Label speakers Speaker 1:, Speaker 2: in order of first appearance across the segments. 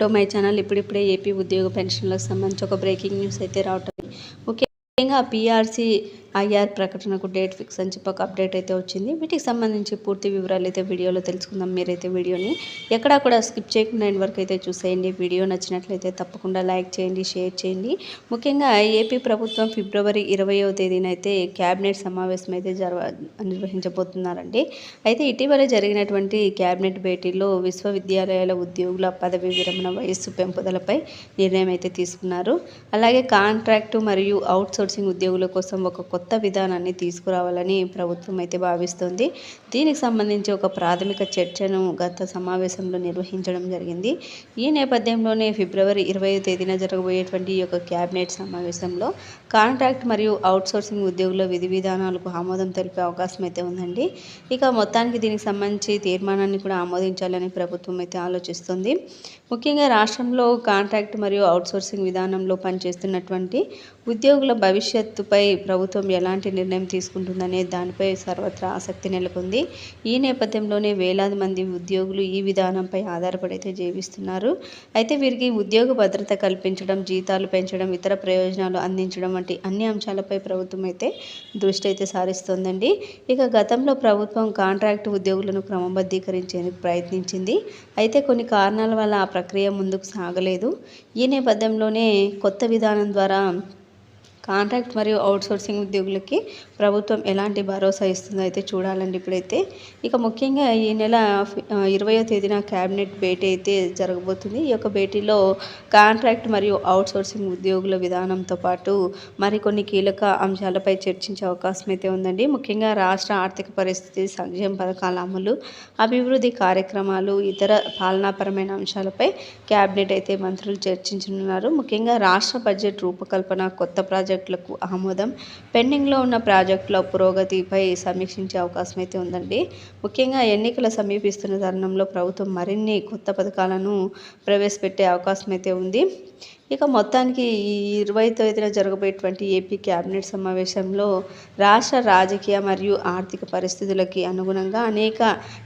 Speaker 1: To my channel ఇప్పుడిప్పుడే AP ఉద్యోగ పెన్షన్లకు సంబంధించి ఒక బ్రేకింగ్ న్యూస్ అయితే రావటం. ముఖ్యంగా పీఆర్సీ ఐఆర్ ప్రకటనకు డేట్ ఫిక్స్ అని చెప్పి ఒక అప్డేట్ అయితే వచ్చింది. వీటికి సంబంధించి పూర్తి వివరాలు అయితే వీడియోలో తెలుసుకుందాం. మీరైతే వీడియోని ఎక్కడా కూడా స్కిప్ చేయకుండా ఎండ్ వరకు అయితే చూసేయండి. వీడియో నచ్చినట్లయితే తప్పకుండా లైక్ చేయండి షేర్ చేయండి. ముఖ్యంగా ఏపీ ప్రభుత్వం ఫిబ్రవరి ఇరవయో తేదీన అయితే క్యాబినెట్ సమావేశం అయితే జరవ నిర్వహించబోతున్నారండి. అయితే ఇటీవల జరిగినటువంటి క్యాబినెట్ భేటీలో విశ్వవిద్యాలయాల ఉద్యోగుల పదవి విరమణ వయస్సు పెంపుదలపై నిర్ణయం అయితే తీసుకున్నారు. అలాగే కాంట్రాక్టు మరియు అవుట్సోర్సింగ్ ఉద్యోగుల కోసం ఒక కొత్త కొత్త విధానాన్ని తీసుకురావాలని ప్రభుత్వం అయితే భావిస్తుంది. దీనికి సంబంధించి ఒక ప్రాథమిక చర్చను గత సమావేశంలో నిర్వహించడం జరిగింది. ఈ నేపథ్యంలోనే ఫిబ్రవరి ఇరవై తేదీన జరగబోయేటువంటి ఈ యొక్క క్యాబినెట్ సమావేశంలో కాంట్రాక్ట్ మరియు అవుట్సోర్సింగ్ ఉద్యోగుల విధి విధానాలకు ఆమోదం తెలిపే అవకాశం అయితే ఉందండి. ఇక మొత్తానికి దీనికి సంబంధించి తీర్మానాన్ని కూడా ఆమోదించాలని ప్రభుత్వం అయితే ఆలోచిస్తుంది. ముఖ్యంగా రాష్ట్రంలో కాంట్రాక్ట్ మరియు అవుట్సోర్సింగ్ విధానంలో పనిచేస్తున్నటువంటి ఉద్యోగుల భవిష్యత్తుపై ప్రభుత్వం ఎలాంటి నిర్ణయం తీసుకుంటుందనే దానిపై సర్వత్రా ఆసక్తి నెలకొంది. ఈ నేపథ్యంలోనే వేలాది మంది ఉద్యోగులు ఈ విధానంపై ఆధారపడి అయితే జీవిస్తున్నారు. అయితే వీరికి ఉద్యోగ భద్రత కల్పించడం జీతాలు పెంచడం ఇతర ప్రయోజనాలు అందించడం వంటి అన్ని అంశాలపై ప్రభుత్వం అయితే దృష్టి అయితే సారిస్తోందండి. ఇక గతంలో ప్రభుత్వం కాంట్రాక్ట్ ఉద్యోగులను క్రమబద్ధీకరించేందుకు ప్రయత్నించింది. అయితే కొన్ని కారణాల వల్ల ఆ ప్రక్రియ ముందుకు సాగలేదు. ఈ నేపథ్యంలోనే కొత్త విధానం ద్వారా కాంట్రాక్ట్ మరియు అవుట్సోర్సింగ్ ఉద్యోగులకి ప్రభుత్వం ఎలాంటి భరోసా ఇస్తుందో అయితే చూడాలండి ఇప్పుడైతే. ఇక ముఖ్యంగా ఈ నెల ఇరవయో తేదీన క్యాబినెట్ భేటీ అయితే జరగబోతుంది. ఈ యొక్క భేటీలో కాంట్రాక్ట్ మరియు అవుట్సోర్సింగ్ ఉద్యోగుల విధానంతో పాటు మరికొన్ని కీలక అంశాలపై చర్చించే అవకాశం అయితే ఉందండి. ముఖ్యంగా రాష్ట్ర ఆర్థిక పరిస్థితి సంక్షేమ పథకాల అమలు అభివృద్ధి కార్యక్రమాలు ఇతర పాలనాపరమైన అంశాలపై క్యాబినెట్ అయితే మంత్రులు చర్చించనున్నారు. ముఖ్యంగా రాష్ట్ర బడ్జెట్ రూపకల్పన కొత్త ప్రాజెక్టులకు ఆమోదం. పెండింగ్లో ఉన్న ప్రాజెక్టుల పురోగతిపై సమీక్షించే అవకాశం అయితే ఉందండి. ముఖ్యంగా ఎన్నికలు సమీపిస్తున్న తరుణంలో ప్రభుత్వం మరిన్ని కొత్త పథకాలను ప్రవేశపెట్టే అవకాశం అయితే ఉంది. ఇక మొత్తానికి ఈ ఇరవై తొమ్మిదిన జరగబోయేటువంటి ఏపీ క్యాబినెట్ సమావేశంలో రాష్ట్ర రాజకీయ మరియు ఆర్థిక పరిస్థితులకి అనుగుణంగా అనేక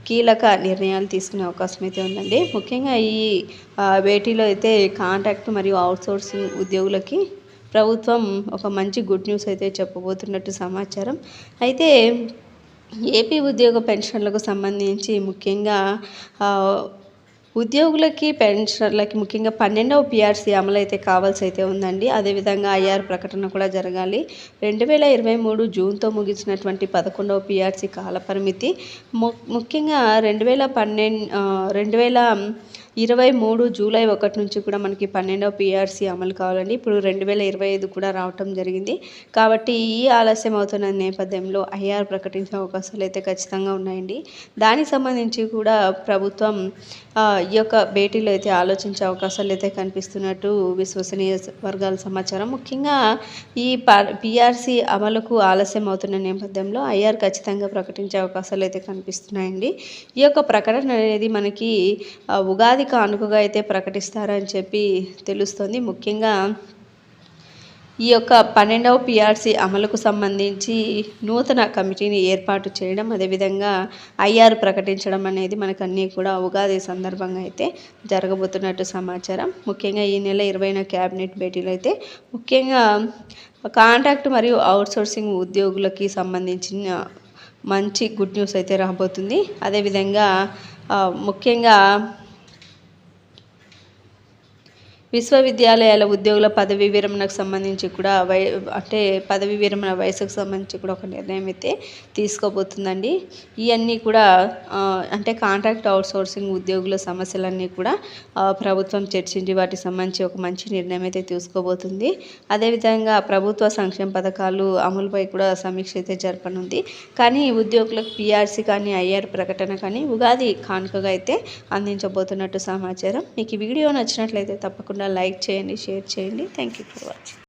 Speaker 1: కీలక నిర్ణయాలు తీసుకునే అవకాశం అయితే ఉందండి. ముఖ్యంగా ఈ భేటీలో అయితే కాంట్రాక్ట్ మరియు అవుట్సోర్సింగ్ ఉద్యోగులకి ప్రభుత్వం ఒక మంచి గుడ్ న్యూస్ అయితే చెప్పబోతున్నట్టు సమాచారం. అయితే ఏపీ ఉద్యోగ పెన్షన్లకు సంబంధించి ముఖ్యంగా ఉద్యోగులకి పెన్షన్లకి ముఖ్యంగా పన్నెండవ పిఆర్సీ అమలు అయితే కావాల్సి అయితే ఉందండి. అదేవిధంగా ఐఆర్ ప్రకటన కూడా జరగాలి. రెండు వేల ఇరవై మూడు జూన్తో ముగిసినటువంటి పదకొండవ పిఆర్సీ కాలపరిమితి ముఖ్యంగా రెండు వేల పన్నెండు రెండు వేల ఇరవై మూడు జూలై ఒకటి నుంచి కూడా మనకి పన్నెండవ పిఆర్సీ అమలు కావాలండి. ఇప్పుడు రెండు వేల ఇరవై ఐదు కూడా రావటం జరిగింది. కాబట్టి ఈ ఆలస్యం అవుతున్న నేపథ్యంలో ఐఆర్ ప్రకటించే అవకాశాలు అయితే ఖచ్చితంగా ఉన్నాయండి. దానికి సంబంధించి కూడా ప్రభుత్వం ఈ యొక్క భేటీలో అయితే ఆలోచించే అవకాశాలు అయితే కనిపిస్తున్నట్టు విశ్వసనీయ వర్గాల సమాచారం. ముఖ్యంగా ఈ పిఆర్సీ అమలుకు ఆలస్యం అవుతున్న నేపథ్యంలో ఐఆర్ ఖచ్చితంగా ప్రకటించే అవకాశాలు అయితే కనిపిస్తున్నాయండి. ఈ యొక్క ప్రకటన అనేది మనకి ఉగాది కానుకగా అయితే ప్రకటిస్తారని చెప్పి తెలుస్తుంది. ముఖ్యంగా ఈ యొక్క పన్నెండవ పిఆర్సీ అమలుకు సంబంధించి నూతన కమిటీని ఏర్పాటు చేయడం అదేవిధంగా ఐఆర్ ప్రకటించడం అనేది మనకు అన్నీ కూడా ఉగాది సందర్భంగా అయితే జరగబోతున్నట్టు సమాచారం. ముఖ్యంగా ఈ నెల ఇరవైన క్యాబినెట్ భేటీలో అయితే ముఖ్యంగా కాంట్రాక్ట్ మరియు అవుట్సోర్సింగ్ ఉద్యోగులకి సంబంధించిన మంచి గుడ్ న్యూస్ అయితే రాబోతుంది. అదేవిధంగా ముఖ్యంగా విశ్వవిద్యాలయాల ఉద్యోగుల పదవి విరమణకు సంబంధించి కూడా వై అంటే పదవి విరమణ వయసుకు సంబంధించి కూడా ఒక నిర్ణయం అయితే తీసుకోబోతుందండి. ఇవన్నీ కూడా అంటే కాంట్రాక్ట్ అవుట్సోర్సింగ్ ఉద్యోగుల సమస్యలన్నీ కూడా ప్రభుత్వం చర్చించి వాటికి సంబంధించి ఒక మంచి నిర్ణయం అయితే తీసుకోబోతుంది. అదేవిధంగా ప్రభుత్వ సంక్షేమ పథకాలు అమలుపై కూడా సమీక్ష అయితే జరపనుంది. కానీ ఉద్యోగులకు పిఆర్సీ కానీ ఐఆర్ ప్రకటన కానీ ఉగాది కానుకగా అయితే అందించబోతున్నట్టు సమాచారం. మీకు ఈ వీడియో నచ్చినట్లయితే తప్పకుండా తప్పకుండా లైక్ చేయండి షేర్ చేయండి. Thank you for watching